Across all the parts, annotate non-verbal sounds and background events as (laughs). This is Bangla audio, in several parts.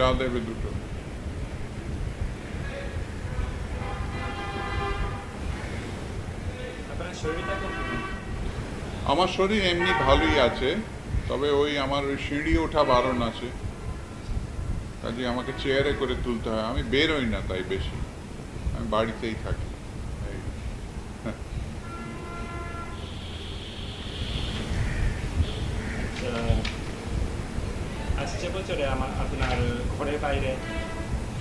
চা দেবে দুটো। আমার শরীর এমনি ভালোই আছে তবে ওই আমার ওই সিঁড়ি ওঠা বারণ আছে। কাজে আমাকে চেয়ারে করে তুলতে হয়। আমি বেরোই না তাই বেশি। আমি বাড়িতেই থাকি এই। আসছে বছরে আমার আপনার ঘরের বাইরে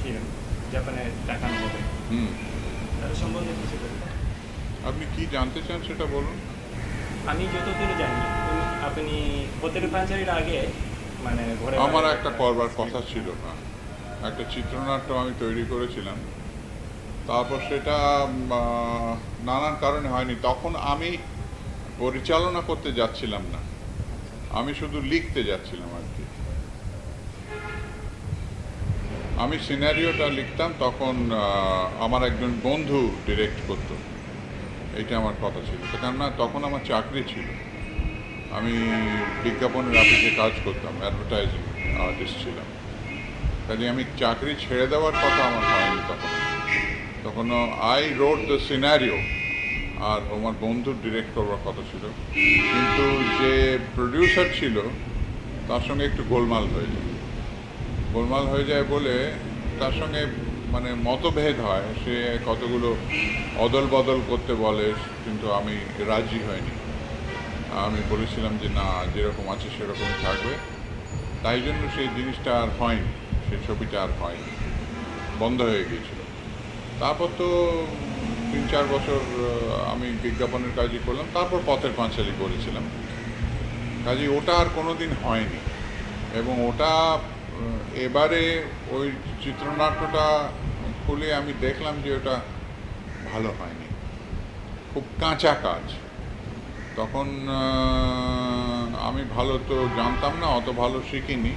ফিল্ম জাপানে দেখানো হবে হুম। তার সম্বন্ধে কিছু আপনি কি জানতে চান সেটা বলুন। আমি যতদূর জানি আপনি হোটেল পাঞ্চারির আগে মানে ঘরে আমার একটা করবার কথা ছিল না। একটা চিত্রনাট্য আমি তৈরি করেছিলাম। তারপর সেটা নানান কারণে হয়নি। তখন আমি পরিচালনা করতে যাচ্ছিলাম না। আমি শুধু লিখতে যাচ্ছিলাম আমি সিনারিওটা লিখতাম তখন আমার একজন বন্ধু ডিরেক্ট করতো। এটা আমার কথা ছিল। কেননা তখন আমার চাকরি ছিল। আমি বিজ্ঞাপনের অফিসে কাজ করতাম অ্যাডভার্টাইজিং আর্টিস্ট ছিলাম। কাজে আমি চাকরি ছেড়ে দেওয়ার কথা আমার হয়নি তখন। তখন আই রোড দ্য সিনারিও আর আমার বন্ধুর ডিরেক্ট করবার কথা ছিল। কিন্তু যে প্রডিউসার ছিল, তার সঙ্গে একটু গোলমাল হয়ে যায়। গোলমাল হয়ে যায় বলে তার সঙ্গে মানে মতভেদ হয়। সে কতগুলো অদল বদল করতে বলে, কিন্তু আমি রাজি হয়নি আমি বলেছিলাম যে, না, যেরকম আছে সেরকমই থাকবে। তাই জন্য সেই জিনিসটা আর হয়নি। সেই ছবিটা আর হয়নি। বন্ধ হয়ে গিয়েছিল। তারপর তো তিন চার বছর আমি বিজ্ঞাপনের কাজই করলাম। তারপর পথের পাঁচালি করেছিলাম। কাজে ওটা আর কোনো দিন হয়নি। এবং ওটা এবারে ওই চিত্রনাট্যটা খুলে আমি দেখলাম যে ওটা ভালো হয়নি। খুব কাঁচা কাজ। তখন আমি ভালো তো জানতাম না, অত ভালো শিখিনি।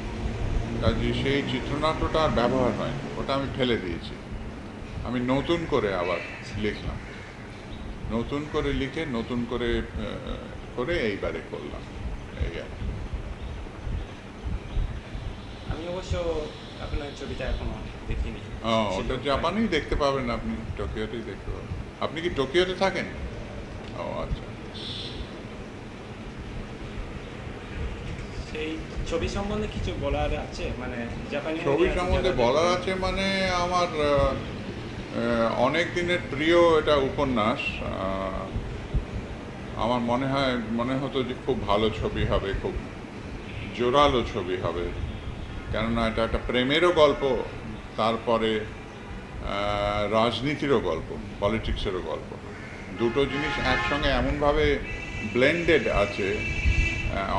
কাজে সেই চিত্রনাট্যটা আর ব্যবহার হয়নি, ওটা আমি ফেলে দিয়েছি। আমি নতুন করে আবার লিখলাম। নতুন করে লিখে, নতুন করে করে এইবারে করলাম। এই আর কি। আমি অবশ্য আপনার ছবিটা এখনও দেখিনি। ও, ওটা জাপানেই দেখতে পাবেন আপনি টোকিওতেই দেখতে পাবেন। আপনি কি টোকিওতে থাকেন? ও আচ্ছা। সেই ছবি সম্বন্ধে কিছু বলার আছে? মানে জাপানি ছবি সম্বন্ধে বলার আছে মানে আমার অনেক দিনের প্রিয় এটা উপন্যাস। আমার মনে হয় মনে হতো যে খুব ভালো ছবি হবে খুব জোরালো ছবি হবে। কেননা এটা একটা প্রেমেরও গল্প, তারপরে রাজনীতিরও গল্প পলিটিক্সেরও গল্প। দুটো জিনিস একসঙ্গে এমনভাবে ব্লেন্ডেড আছে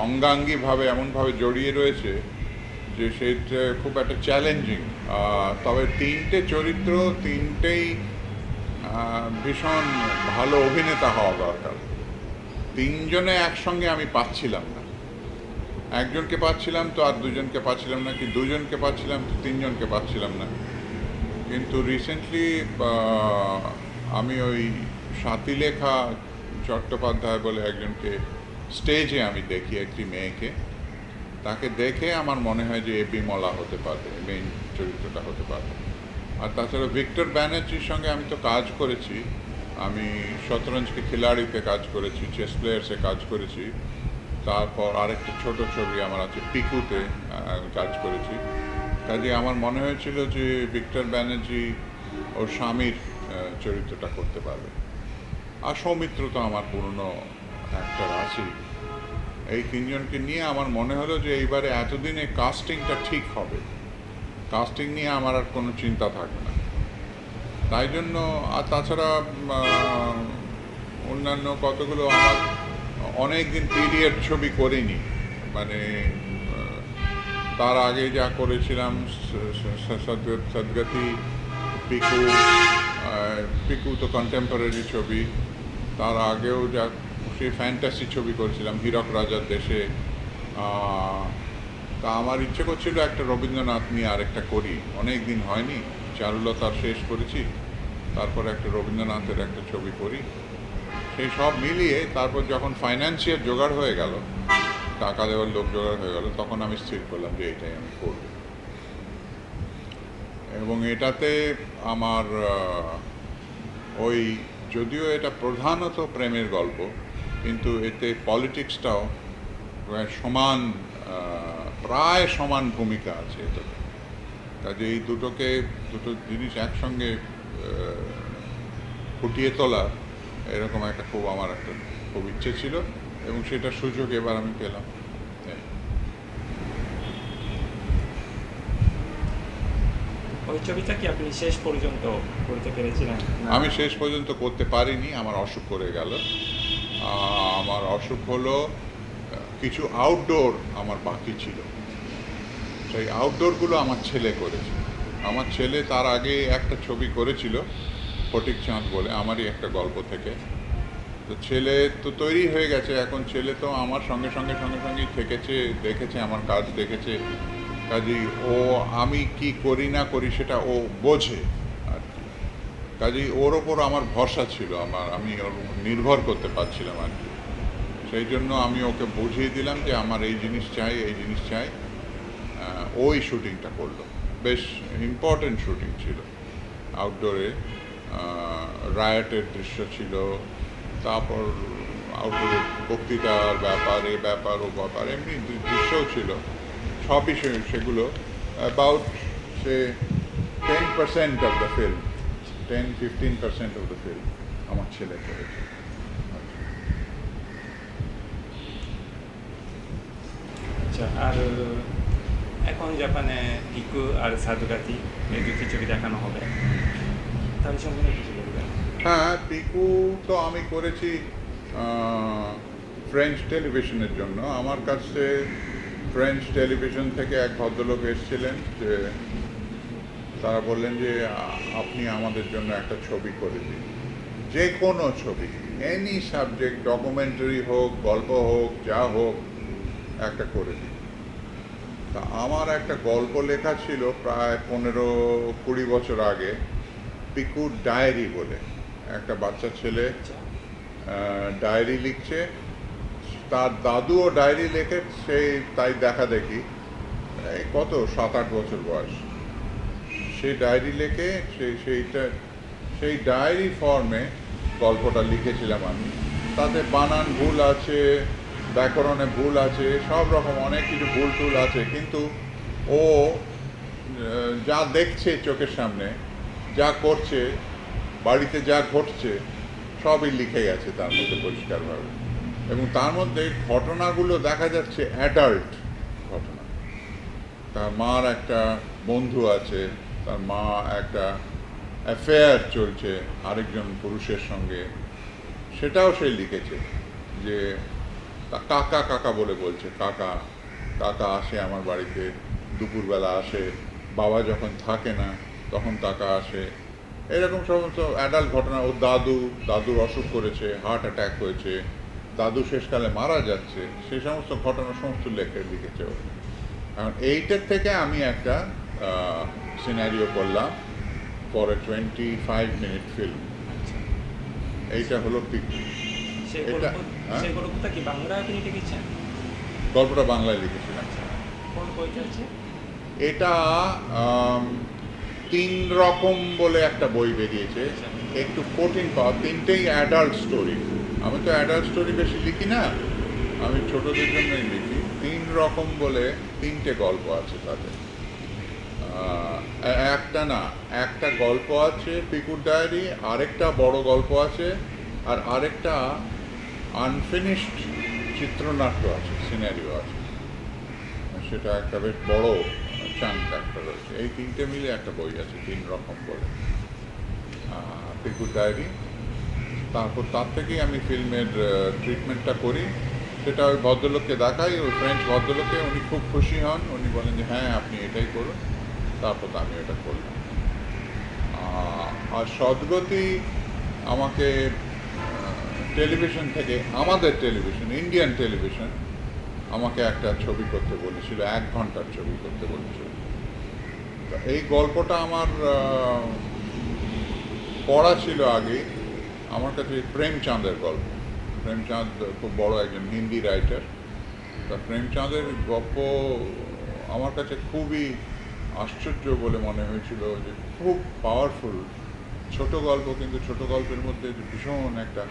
অঙ্গাঙ্গিভাবে এমনভাবে জড়িয়ে রয়েছে যে সেইটা খুব একটা চ্যালেঞ্জিং তবে তিনটে চরিত্র, তিনটেই ভীষণ ভালো অভিনেতা হওয়া দরকার। তিনজনে একসঙ্গে আমি পাচ্ছিলাম না। একজনকে পাচ্ছিলাম তো আর দুজনকে পাচ্ছিলাম না, কি দুজনকে পাচ্ছিলাম তো তিনজনকে পাচ্ছিলাম না। কিন্তু রিসেন্টলি আমি ওই সাতিলেখা চট্টোপাধ্যায় বলে একজনকে স্টেজে আমি দেখি একটি মেয়েকে। তাকে দেখে আমার মনে হয় যে এ বিমলা হতে পারবে মেইন চরিত্রটা হতে পারবে আর তাছাড়া ভিক্টর ব্যানার্জির সঙ্গে আমি তো কাজ করেছি। আমি শতরঞ্জকে খিলাড়িতে কাজ করেছি চেস প্লেয়ার্সে কাজ করেছি। তারপর আরেকটা ছোট ছবি আমার আছে, পিকুতে কাজ করেছি। কাজে আমার মনে হয়েছিল যে ভিক্টর ব্যানার্জি ওর স্বামীর চরিত্রটা করতে পারবে। আর সৌমিত্র তো আমার পুরনো অ্যাক্টর আছেই। এই তিনজনকে নিয়ে আমার মনে হলো যে এইবারে এতদিনে কাস্টিংটা ঠিক হবে। কাস্টিং নিয়ে আমার আর কোনো চিন্তা থাকবে না। তাই জন্য, আর তাছাড়া অন্যান্য কতগুলো আমার অনেক দিন পিরিয়ড ছবি করিনি। মানে তার আগে যা করেছিলাম, সদ্গতি পিকু পিকু তো কন্টেম্পোরারি ছবি। তার আগেও যা, সেই ফ্যান্টাসি ছবি করেছিলাম, হীরক রাজার দেশে। তা আমার ইচ্ছে করছিল একটা রবীন্দ্রনাথ নিয়ে আরেকটা করি। অনেক দিন হয়নি, চারুলতার শেষ করেছি, তারপর একটা রবীন্দ্রনাথের একটা ছবি করি। সেই সব মিলিয়ে তারপর যখন ফাইন্যান্সিয়াল জোগাড় হয়ে গেল, টাকা দেওয়ার লোক জোগাড় হয়ে গেল, তখন আমি স্থির করলাম যে এইটাই আমি করব। এবং এটাতে আমার ওই যদিও এটা প্রধানত প্রেমের গল্প, কিন্তু এতে পলিটিক্সটাও সমান প্রায় সমান ভূমিকা আছে এটাতে। কাজে এই দুটোকে, দুটো জিনিস একসঙ্গে ফুটিয়ে তোলা এরকম একটা খুব আমার একটা খুব ইচ্ছে ছিল এবং সেটার সুযোগ এবার আমি পেলাম। ওই ছবিটা কি আপনি শেষ পর্যন্ত করতে পেরেছিলেন? আমি শেষ পর্যন্ত করতে পারিনি আমার অসুখ করে গেল। আমার অসুখ হলো কিছু আউটডোর আমার বাকি ছিল। সেই আউটডোরগুলো আমার ছেলে করেছে। আমার ছেলে তার আগে একটা ছবি করেছিল ফটিক চাঁদ বলে আমারই একটা গল্প থেকে। তো ছেলে তো তৈরি হয়ে গেছে, এখন ছেলে তো আমার সঙ্গে সঙ্গে সঙ্গে, সঙ্গেই থেকেছে, দেখেছে, আমার কাজ দেখেছে। কাজেই ও, আমি কি করি না করি সেটা ও বোঝে আর কি। কাজেই ওর ওপর আমার ভরসা ছিল, আমার, আমি ওর নির্ভর করতে পারছিলাম আর কি। সেই জন্য আমি ওকে বুঝিয়ে দিলাম যে আমার এই জিনিস চাই, এই জিনিস চাই। ওই শুটিংটা করল। বেশ ইম্পর্টেন্ট শুটিং ছিল। আউটডোরে রায়টের দৃশ্য ছিল। তারপর বক্তৃতার ব্যাপার, এ ব্যাপার, ও ব্যাপার, এমনি দৃশ্যও ছিল। সবই সেগুলো about say ten percent of the film ten fifteen percent of the film আমার ছেলে করেছে। আচ্ছা আর এখন জাপানে ইকু আর সাধুকাতি এই দুটি ছবি দেখানো হবে। তার সম্বন্ধে কিছু বলবেন হ্যাঁ পিকু তো আমি করেছি ফ্রেঞ্চ টেলিভিশনের জন্য। আমার কাছে ফ্রেঞ্চ টেলিভিশন থেকে এক ভদ্রলোক এসেছিলেন যে তারা বললেন যে, আপনি আমাদের জন্য একটা ছবি করে দিন। যে কোনো ছবি এনি সাবজেক্ট ডকুমেন্টারি হোক, গল্প হোক, যা হোক, একটা করে দিন। তা আমার একটা গল্প লেখা ছিল প্রায় পনেরো কুড়ি বছর আগে। পিকুর ডায়েরি বলে। একটা বাচ্চা ছেলে আচ্ছা। ডায়েরি লিখছে তার দাদুও ডায়েরি লেখে সেই তাই দেখা দেখি। এই কত? সাত আট বছর বয়স। সেই ডায়েরি লেখে সেই সেইটা সেই ডায়েরি ফর্মে গল্পটা লিখেছিলাম আমি। তাতে বানান ভুল আছে ব্যাকরণে ভুল আছে সব রকম অনেক কিছু ভুল টুল আছে কিন্তু ও যা দেখছে চোখের সামনে যা করছে, বাড়িতে যা ঘটছে, সবই লিখে গেছে তার মধ্যে পরিষ্কারভাবে। এবং তার মধ্যে ঘটনাগুলো দেখা যাচ্ছে অ্যাডাল্ট ঘটনা। তার মার একটা বন্ধু আছে, তার মা একটা অ্যাফেয়ার চলছে আরেকজন পুরুষের সঙ্গে। সেটাও সে লিখেছে যে কাকা কাকা বলে বলছে, কাকা কাকা আসে আমার বাড়িতে, দুপুরবেলা আসে, বাবা যখন থাকে না তখন টাকা আসে। এরকম সমস্ত অ্যাডাল্ট ঘটনা। ও দাদু দাদুর অসুখ করেছে হার্ট অ্যাটাক হয়েছে দাদু শেষকালে মারা যাচ্ছে সেই সমস্ত ঘটনা সমস্ত লেখে লিখেছে ও। এখন এইটার থেকে আমি একটা সিনারিও করলাম for a twenty five minute film এইটা হলো পিক সেই এটা, হ্যাঁ? গল্পটা কি বাংলা লিখেছেন? গল্পটা বাংলায় লিখেছিলাম। আচ্ছা। এটা তিন রকম বলে একটা বই বেরিয়েছে। একটু কঠিন পাওয়া, তিনটেই অ্যাডাল্ট স্টোরি আমি তো অ্যাডাল্ট স্টোরি বেশি লিখি না, আমি ছোটদের জন্যই লিখি। তিন রকম বলে তিনটে গল্প আছে তাতে একটা না, একটা গল্প আছে পিকুর ডায়েরি, আরেকটা বড় গল্প আছে, আর আরেকটা আনফিনিশড চিত্রনাট্য আছে সিনারিও আছে। সেটা একটা বেশ বড় চাঙ্ক একটা রয়েছে। এই তিনটে মিলে একটা বই আছে, তিন রকম বলে। পিকুর ডায়েরি তারপর তার থেকেই আমি ফিল্মের ট্রিটমেন্টটা করি। সেটা ওই ভদ্রলোককে দেখাই, ওই ফ্রেঞ্চ ভদ্রলোককে উনি খুব খুশি হন। উনি বলেন যে হ্যাঁ আপনি এটাই করুন। তারপর আমি এটা করলাম। আর সদ্গতি আমাকে টেলিভিশন থেকে, আমাদের টেলিভিশন ইন্ডিয়ান টেলিভিশন আমাকে একটা ছবি করতে বলেছিল, এক ঘণ্টার ছবি করতে বলেছিল। এই গল্পটা আমার পড়া ছিল আগে। আমার কাছে প্রেমচাঁদের গল্প। প্রেমচাঁদ খুব বড় একজন হিন্দি রাইটার। তা প্রেমচাঁদের গল্প আমার কাছে খুবই আশ্চর্য বলে মনে হয়েছিল যে খুব পাওয়ারফুল ছোট গল্প, কিন্তু ছোট গল্পের মধ্যে ভীষণ একটা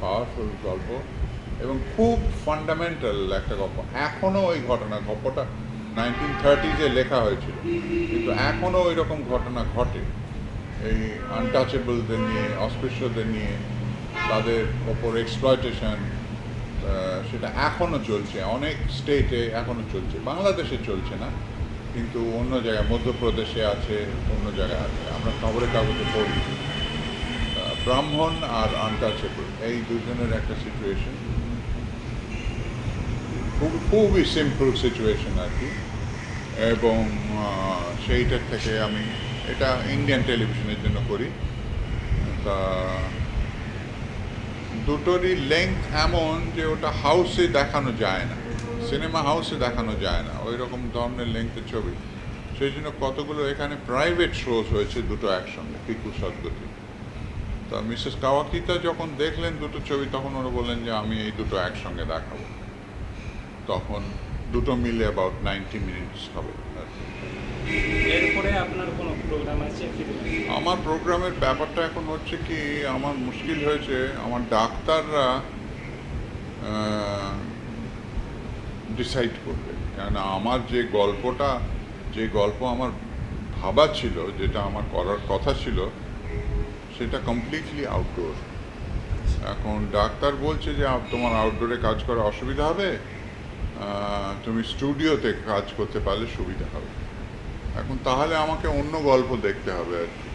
পাওয়ারফুল গল্প। এবং খুব ফান্ডামেন্টাল একটা গল্প এখনও ওই ঘটনা গল্পটা নাইনটিন থার্টিজে লেখা হয়েছিল। কিন্তু এখনও ওই রকম ঘটনা ঘটে। এই আনটাচেবলদের নিয়ে অস্পৃশ্যদের নিয়ে, তাদের ওপর এক্সপ্লয়টেশন সেটা এখনও চলছে। অনেক স্টেটে এখনও চলছে। বাংলাদেশে চলছে না, কিন্তু অন্য জায়গায়, মধ্যপ্রদেশে আছে, অন্য জায়গায় আছে। আমরা খবরের কাগজে পড়ি। ব্রাহ্মণ আর আনটাচেবল এই দুজনের একটা সিচুয়েশন খুব খুবই সিম্পল সিচুয়েশন আর কি। এবং সেইটার থেকে আমি এটা ইন্ডিয়ান টেলিভিশনের জন্য করি। তা দুটোরই লেংথ এমন যে ওটা হাউসে দেখানো যায় না। সিনেমা হাউসে দেখানো যায় না। ওই রকম ধরনের লেংথের ছবি। সেই জন্য কতগুলো এখানে প্রাইভেট শোজ হয়েছে দুটো একসঙ্গে পিকু সদ্গতি তা মিসেস কাওয়াকিতা যখন দেখলেন দুটো ছবি, তখন ওরা বললেন যে, আমি এই দুটো একসঙ্গে দেখাবো। তখন দুটো মিলে অ্যাবাউট নাইনটি মিনিটস হবে। এরপরে আপনার কোনো প্রোগ্রাম আছে আমার প্রোগ্রামের ব্যাপারটা এখন হচ্ছে কি আমার মুশকিল হয়েছে। আমার ডাক্তাররা ডিসাইড করবে। কেননা আমার যে গল্পটা যে গল্প আমার ভাবা ছিল যেটা আমার করার কথা ছিল সেটা কমপ্লিটলি আউটডোর এখন ডাক্তার বলছে যে তোমার আউটডোরে কাজ করা অসুবিধা হবে? তুমি স্টুডিওতে কাজ করতে পারলে সুবিধা হবে। এখন তাহলে আমাকে অন্য গল্প দেখতে হবে আর কি।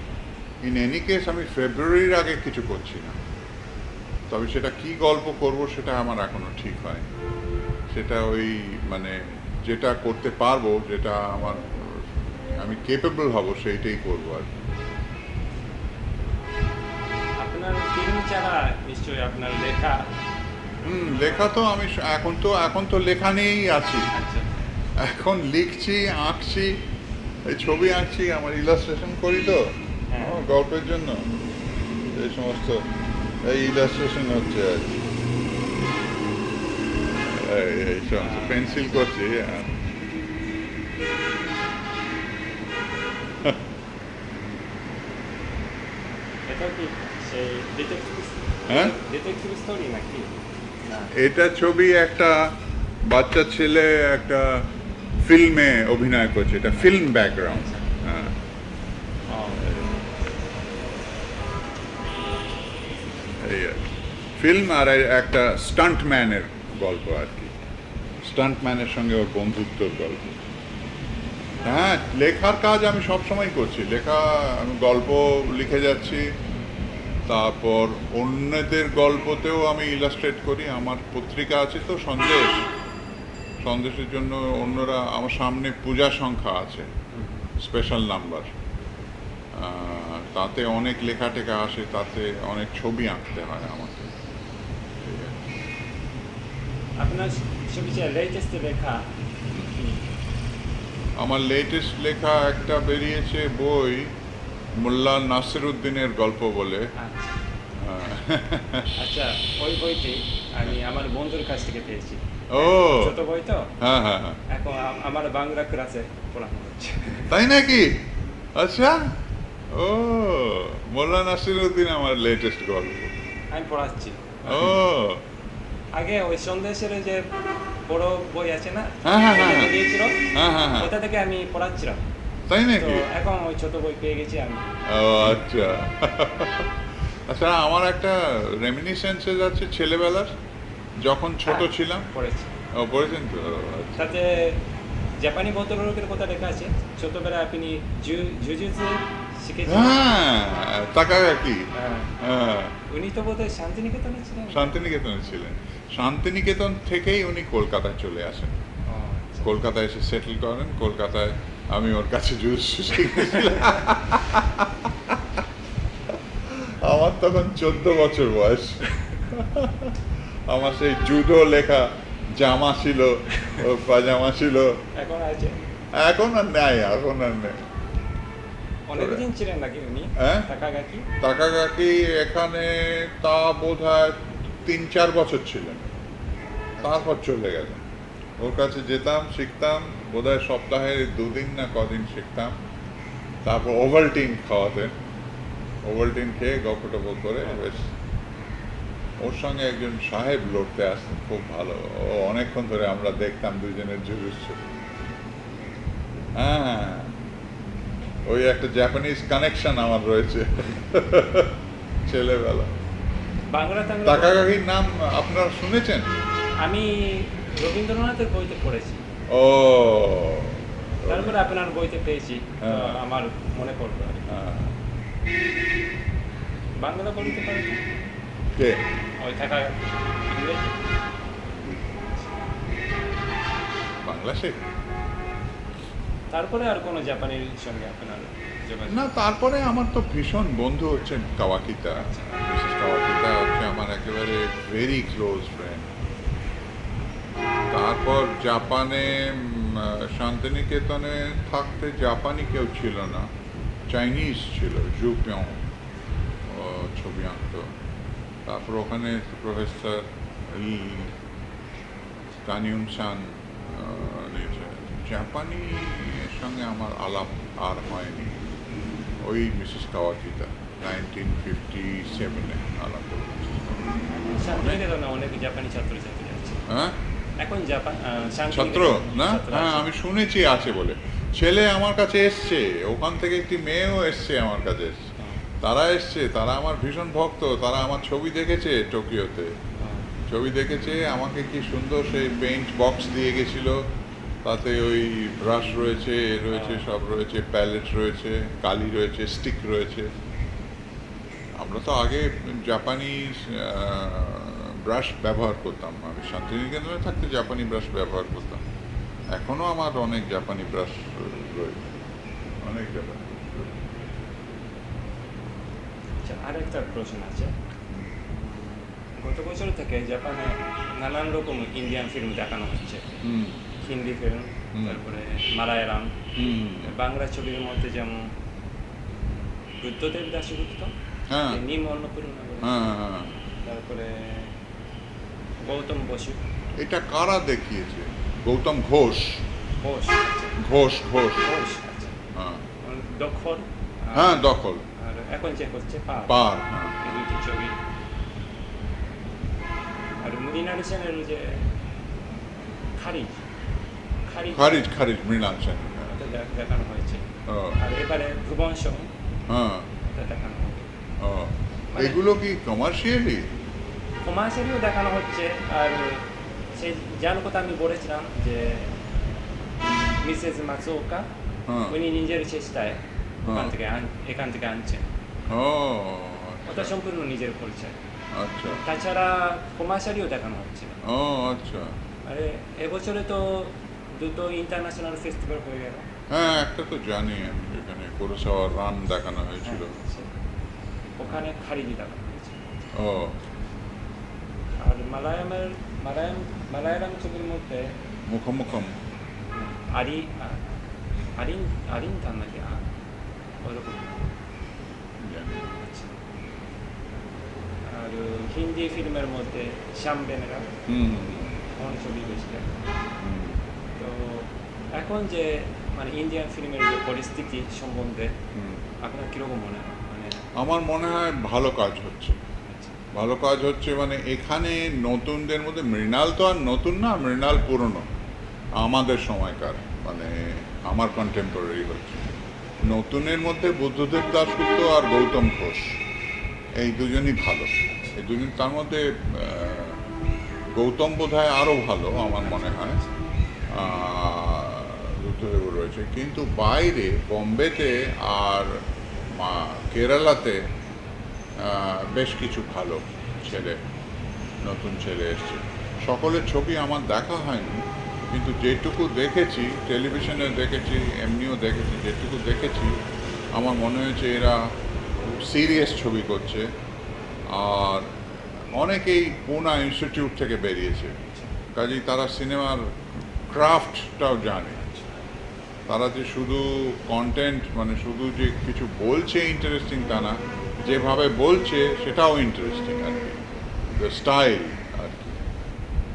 ইন এনি কেস আমি ফেব্রুয়ারির আগে কিছু করছি না। তবে সেটা কি গল্প করব সেটা আমার এখনও ঠিক হয় সেটা ওই মানে যেটা করতে পারব, যেটা আমার, আমি কেপেবল হব, সেইটাই করব আর কি। আপনার ফিল্ম ছাড়া নিশ্চয়ই আপনার লেখা হুম লেখা তো আমি এখন তো এখন তো লেখা নিয়েই আছি। আচ্ছা। এখন লিখছি আঁকছি এই ছবি আঁকছি আমার ইলাস্ট্রেশন করি তো। হ্যাঁ। গল্পের জন্য। এই সমস্ত এই ইলাস্ট্রেশন হচ্ছে আর কি। এই সমস্ত পেন্সিল করছি হ্যাঁ? ডিটেকটিভ স্টোরি নাকি? না এটা ছবি একটা বাচ্চা ছেলে একটা ফিল্মে অভিনয় করছে, এটা ফিল্ম ব্যাকগ্রাউন্ড ফিল্ম আর একটা স্টান্টম্যানের গল্প আর কি। স্টান্টম্যানের সঙ্গে ওর বন্ধুত্বর গল্প। হ্যাঁ লেখার কাজ আমি সব সময় করছি। লেখা, আমি গল্প লিখে যাচ্ছি। তারপর অন্যদের গল্পতেও আমি ইলাস্ট্রেট করি আমার পত্রিকা আছে তো সন্দেশ। সন্দেশের জন্য অন্যরা আমার সামনে পূজা সংখ্যা আছে স্পেশাল নাম্বার তাতে অনেক লেখা টেখা আসে তাতে অনেক ছবি আঁকতে হয় আমাকে। আপনার লেটেস্ট লেখা আমার লেটেস্ট লেখা একটা বেরিয়েছে বই মোল্লা নাসিরুদ্দিনের গল্প বলে। আচ্ছা। আচ্ছা ওই বইটি আমি আমার বন্ধুর কাছ থেকে পেয়েছি। ও। ছোট বই তো? হ্যাঁ হ্যাঁ হ্যাঁ। এখন আমার বাংলা ক্লাসে পড়ানো হচ্ছে। তাই নাকি? আচ্ছা। ও মোল্লা নাসিরুদ্দিন আমার লেটেস্ট গল্প। আমি পড়াচ্ছি। ও। আগে ওই সন্দেশের যে বড় বই আছে না? হ্যাঁ, হ্যাঁ, হ্যাঁ, হ্যাঁ। হ্যাঁ হ্যাঁ হ্যাঁ। ওটা থেকে আমি পড়াচ্ছিলাম। তাই নাকি? এখন ওই ছোট বই পেয়ে গেছি আমি। ও আচ্ছা। (laughs) আচ্ছা আমার একটা রেমিনিসেন্সেস আছে ছেলেবেলার যখন ছোট হ্যাঁ, ছিলাম। পড়েছি। ও পড়েছেন তো? আচ্ছা। সাথে জাপানি ভদ্রলোকের কথা লেখা আছে ছোটবেলায় আপনি জু- জুজুৎসু শিখেছেন? হ্যাঁ তাকাগাকি হ্যাঁ। হ্যাঁ। উনি তো বোধহয় শান্তিনিকেতনে ছিলেন। শান্তিনিকেতনে ছিলেন। শান্তিনিকেতন থেকেই উনি কলকাতায় চলে আসেন। আচ্ছা। কলকাতায় এসে সেটেল করেন কলকাতায় আমি ওর কাছে জুস শিখেছিলাম আমার তখন চোদ্দ বছর বয়স। আমার সেই জুডো লেখা জামা ছিল পাজামা ছিল। এখন আছে। এখন আর নেই এখন আর নেই। অনেকদিন ছিলেন নাকি উনি? হ্যাঁ? টাকাগাকি তাকাগাকি এখানে তা বোধ হয় তিন চার বছর ছিলেন। তারপর চলে গেলেন। ওর কাছে যেতাম শিখতাম বোধহয় সপ্তাহে দুদিন না কদিন শিখতাম। তারপর ওভালটিন খাওয়াতেন ওভালটিন খেয়ে গল্প টপ করে বেশ। ওর সঙ্গে একজন সাহেব লড়তে আসতেন খুব ভালো। ও অনেকক্ষণ ধরে আমরা দেখতাম দুজনের জুজুৎস হ্যাঁ। ওই একটা জাপানিজ কানেকশন আমার রয়েছে। ছেলেবেলা। তাকাকাকির নাম আপনারা শুনেছেন? আমি রবীন্দ্রনাথের বইতে পড়েছি। ও। তারপরে আপনার বইতে পেয়েছি হ্যাঁ। আমার মনে পড়ল। হ্যাঁ। বাংলা বলতে পারি কে? ওই থাকা ইংরেজি। বাংলা শেখ তারপরে আর কোনো জাপানির সঙ্গে আপনার না তারপরে আমার তো ভীষণ বন্ধু হচ্ছেন কাওয়াকিতা। মিসেস কাওয়াকিতা হচ্ছে আমার একেবারে ভেরি ক্লোজ ফ্রেন্ড তারপর জাপানে শান্তিনিকেতনে থাকতে জাপানি কেউ ছিল না। চাইনিজ ছিল জুপিয়ং ছবি আঁকতো। তারপর ওখানে প্রফেসর কানিউন সান জাপানি সঙ্গে আমার আলাপ আর হয়নি। ওই মিসেস কাওয়াকিতা নাইনটিন ফিফটি সেভেনে আলাপ অনেক জাপানি ছাত্রছাত্রী আছে। হ্যাঁ? এখন জাপান ছাত্র? না? হ্যাঁ আমি শুনেছি আছে বলে। ছেলে আমার কাছে এসছে ওখান থেকে একটি মেয়েও এসছে আমার কাছে। এসছে তারা এসছে তারা আমার ভীষণ ভক্ত তারা আমার ছবি দেখেছে টোকিওতে। ছবি দেখেছে আমাকে কি সুন্দর সেই পেইন্ট বক্স দিয়ে গেছিল। তাতে ওই ব্রাশ রয়েছে এ রয়েছে হ্যাঁ। সব রয়েছে প্যালেট রয়েছে কালি রয়েছে স্টিক রয়েছে। আমরা তো আগে জাপানি ব্রাশ ব্যবহার করতাম। আমি শান্তিনিকেতনে থাকতে জাপানি ব্রাশ ব্যবহার করতাম। এখনও আমার অনেক জাপানি ব্রাশ রয়েছে। অনেক জাপানি। আচ্ছা আরেকটা প্রশ্ন আছে। গত বছর থেকে জাপানে নানান রকম ইন্ডিয়ান ফিল্ম দেখানো হচ্ছে। হিন্দি ফিল্ম তারপরে মালায়ালাম হুম। বাংলা ছবির মধ্যে যেমন বুদ্ধদেব দাশগুপ্ত হ্যাঁ। নিম। অন্নপূর্ণা তারপরে গৌতম বসু। এটা কারা দেখিয়েছে? গৌতম ঘোষ। ঘোষ ঘোষ ঘোষ। ঘোষ আচ্ছা। হ্যাঁ। দখল? হ্যাঁ দখল। আর এখন যে হচ্ছে পার। পার হ্যাঁ। এই দুটি ছবি। আর মৃণাল সেনের যে খারিজ খারিজ। খারিজ খারিজ মৃণাল সেন হ্যাঁ। দেখানো হয়েছে। আর এবারে ভুবন সোম হ্যাঁ। দেখানো হবে ও। এগুলো কি কমার্শিয়ালি কমার্শিয়ালিও দেখানো হচ্ছে আর সেই যার কথা আমি বলেছিলাম যে মিসেস মাসুওকা হ্যাঁ। উনি নিজের চেষ্টায় ওখান হ্যাঁ। থেকে এখান থেকে আনছেন। ওটা সম্পূর্ণ নিজের পরিচয়। আচ্ছা। তাছাড়া কমার্শিয়ালিও দেখানো হচ্ছে। ও আচ্ছা। আরে এবছরে তো দুটো ইন্টারন্যাশনাল ফেস্টিভ্যাল হয়ে গেল। হ্যাঁ একটা তো জানি আমি এখানে কুরোসাওয়ার রান দেখানো হয়েছিল। হ্যাঁ, ওখানে খারিজি দেখানো হয়েছে। ও মালায়ামের মালায়াম মালায়ালাম ছবির মধ্যে মুখোমুখম আরি আরিন আরিন তার নাকি ওরকম। আর হিন্দি ফিল্মের মধ্যে শ্যাম বেনেরা কোন ছবি বেশি তো এখন যে মানে ইন্ডিয়ান ফিল্মের যে পরিস্থিতি সম্বন্ধে আপনার কীরকম মনে হয় মানে আমার মনে হয় ভালো কাজ হচ্ছে ভালো কাজ হচ্ছে মানে এখানে নতুনদের মধ্যে মৃণাল তো আর নতুন না, মৃণাল পুরনো। আমাদের সময়কার মানে আমার কন্টেম্পোরারি হচ্ছে। নতুনের মধ্যে বুদ্ধদেব দাশগুপ্ত আর গৌতম ঘোষ, এই দুজনই ভালো। এই দুজন তার মধ্যে গৌতম বোধ হয় আরও ভালো, আমার মনে হয়। বুদ্ধদেব রয়েছে। কিন্তু বাইরে, বম্বেতে আর কেরালাতে বেশ কিছু ভালো ছেলে, নতুন ছেলে এসছে। সকলের ছবি আমার দেখা হয়নি, কিন্তু যেটুকু দেখেছি, টেলিভিশনে দেখেছি, এমনিও দেখেছি, যেটুকু দেখেছি, আমার মনে হয়েছে এরা সিরিয়াস ছবি করছে। আর অনেকেই পুনা ইনস্টিটিউট থেকে বেরিয়েছে, কাজেই তারা সিনেমার ক্রাফটটাও জানে। তারা যে শুধু কন্টেন্ট মানে শুধু যে কিছু বলছে ইন্টারেস্টিং তা না যেভাবে বলছে সেটাও ইন্টারেস্টিং আর কি। দ্য স্টাইল আর কি।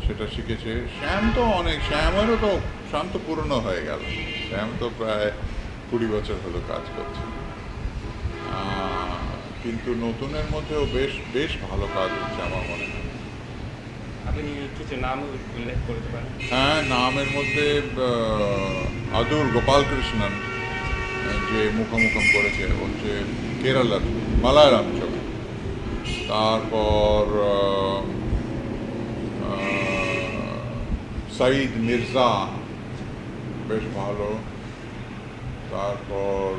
সেটা শিখেছে। শ্যাম তো অনেক শ্যামেরও তো শ্যাম তো পুরনো হয়ে গেল। শ্যাম তো প্রায় কুড়ি বছর হলো কাজ করছে। কিন্তু নতুনের মধ্যেও বেশ বেশ ভালো কাজ হচ্ছে আমার মনে হয়। আপনি কিছু নাম উল্লেখ করতে পারেন? হ্যাঁ নামের মধ্যে আদুর গোপালকৃষ্ণন যে মুখোমুখম করেছে হচ্ছে কেরালার, মালায়ালাম ছবি তারপর সাইদ মির্জা, বেশ ভালো। তারপর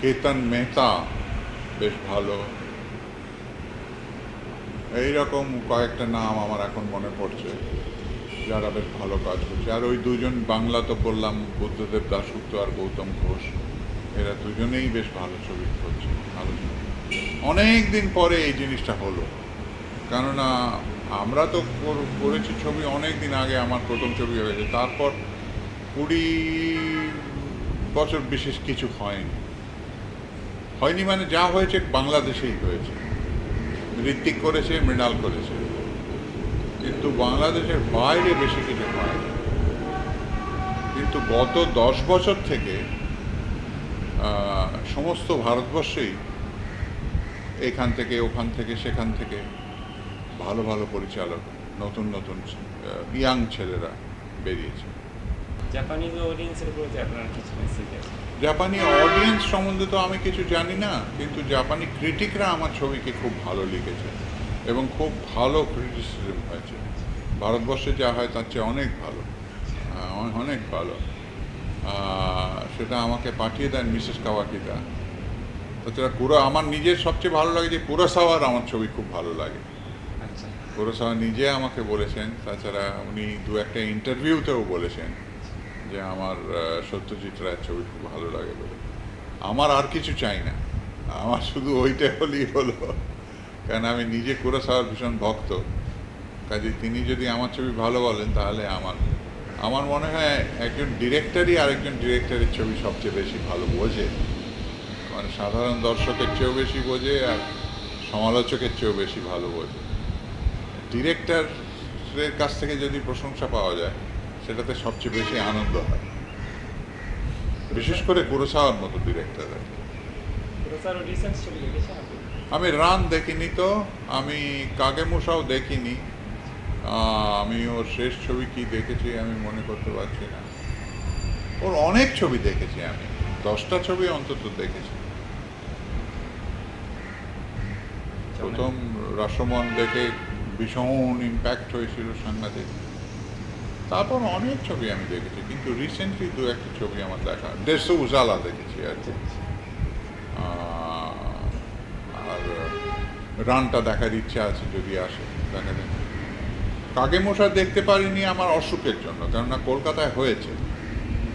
কেতন মেহতা, বেশ ভালো। এইরকম কয়েকটা নাম আমার এখন মনে পড়ছে, যারা বেশ ভালো কাজ করছে। আর ওই দুজন বাংলা তো বললাম, বুদ্ধদেব দাশগুপ্ত আর গৌতম ঘোষ। এরা দুজনেই বেশ ভালো ছবি করছে, ভালো ছবি। অনেক দিন পরে এই জিনিসটা হলো। কেননা, আমরা তো করেছি ছবি অনেক দিন আগে, আমার প্রথম ছবি হয়েছে। তারপর কুড়ি বছর বিশেষ কিছু হয়নি। হয়নি মানে যা হয়েছে বাংলাদেশেই হয়েছে। ঋত্বিক করেছে, মৃণাল করেছে। কিন্তু বাংলাদেশের বাইরে বেশি কিছু হয়নি। কিন্তু গত দশ বছর থেকে সমস্ত ভারতবর্ষেই এখান থেকে ওখান থেকে সেখান থেকে ভালো ভালো পরিচালক নতুন নতুন ইয়াং ছেলেরা বেরিয়েছে। জাপানিজ অডিয়েন্সের প্রতি আপনার কিছু মেসেজ আছে? জাপানি অডিয়েন্স সম্বন্ধে তো আমি কিছু জানি না কিন্তু জাপানি ক্রিটিকরা আমার ছবিকে খুব ভালো লিখেছে এবং খুব ভালো ক্রিটিসিজম হয়েছে। ভারতবর্ষে যা হয় তার চেয়ে অনেক ভালো। অনেক ভালো। সেটা আমাকে পাঠিয়ে দেন মিসেস কাওয়াকিদা তাছাড়া পুরো আমার নিজের সবচেয়ে ভালো লাগে যে কুরাসাওয়ার আমার ছবি খুব ভালো লাগে। আচ্ছা। কুরাসাওয়া নিজে আমাকে বলেছেন তাছাড়া উনি দু একটা ইন্টারভিউতেও বলেছেন যে আমার সত্যজিৎ রায়ের ছবি খুব ভালো লাগে বলে। আমার আর কিছু চাই না। আমার শুধু ওইটা হলেই হলো। কারণ আমি নিজে কুরাসাওয়ার ভীষণ ভক্ত। কাজে তিনি যদি আমার ছবি ভালো বলেন তাহলে আমার আমার মনে হয় একজন ডিরেক্টরই আরেকজন ডিরেক্টরের ছবি সবচেয়ে বেশি ভালো বোঝে। মানে সাধারণ দর্শকের চেয়েও বেশি বোঝে আর সমালোচকের চেয়েও বেশি ভালো বোঝে। ডিরেক্টরের কাছ থেকে যদি প্রশংসা পাওয়া যায় সেটাতে সবচেয়ে বেশি আনন্দ হয়। বিশেষ করে কুরোসাওয়ার মতো ডিরেক্টর আমি রান দেখিনি তো আমি কাগেমুসাও দেখিনি। আমি ওর শেষ ছবি কি দেখেছি আমি মনে করতে পারছি না। ওর অনেক ছবি দেখেছি আমি। দশটা ছবি অন্তত দেখেছি। প্রথম রাসমন দেখে ভীষণ ইম্প্যাক্ট হয়েছিল সাংঘাতিক তারপর অনেক ছবি আমি দেখেছি কিন্তু রিসেন্টলি দু একটা ছবি আমার দেখা। দেড়শো উজালা দেখেছি আর কি। আহ, আর রানটা দেখার ইচ্ছা আছে যদি আসে দেখা যাক। কাকে মশা দেখতে পারিনি আমার অসুখের জন্য, কেননা কলকাতায় হয়েছে।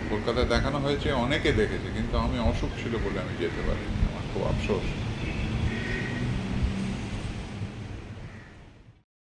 কলকাতায় দেখানো হয়েছে, অনেকে দেখেছে, কিন্তু আমি অসুখ ছিল বলে আমি যেতে পারিনি, আমার খুব আফসোস।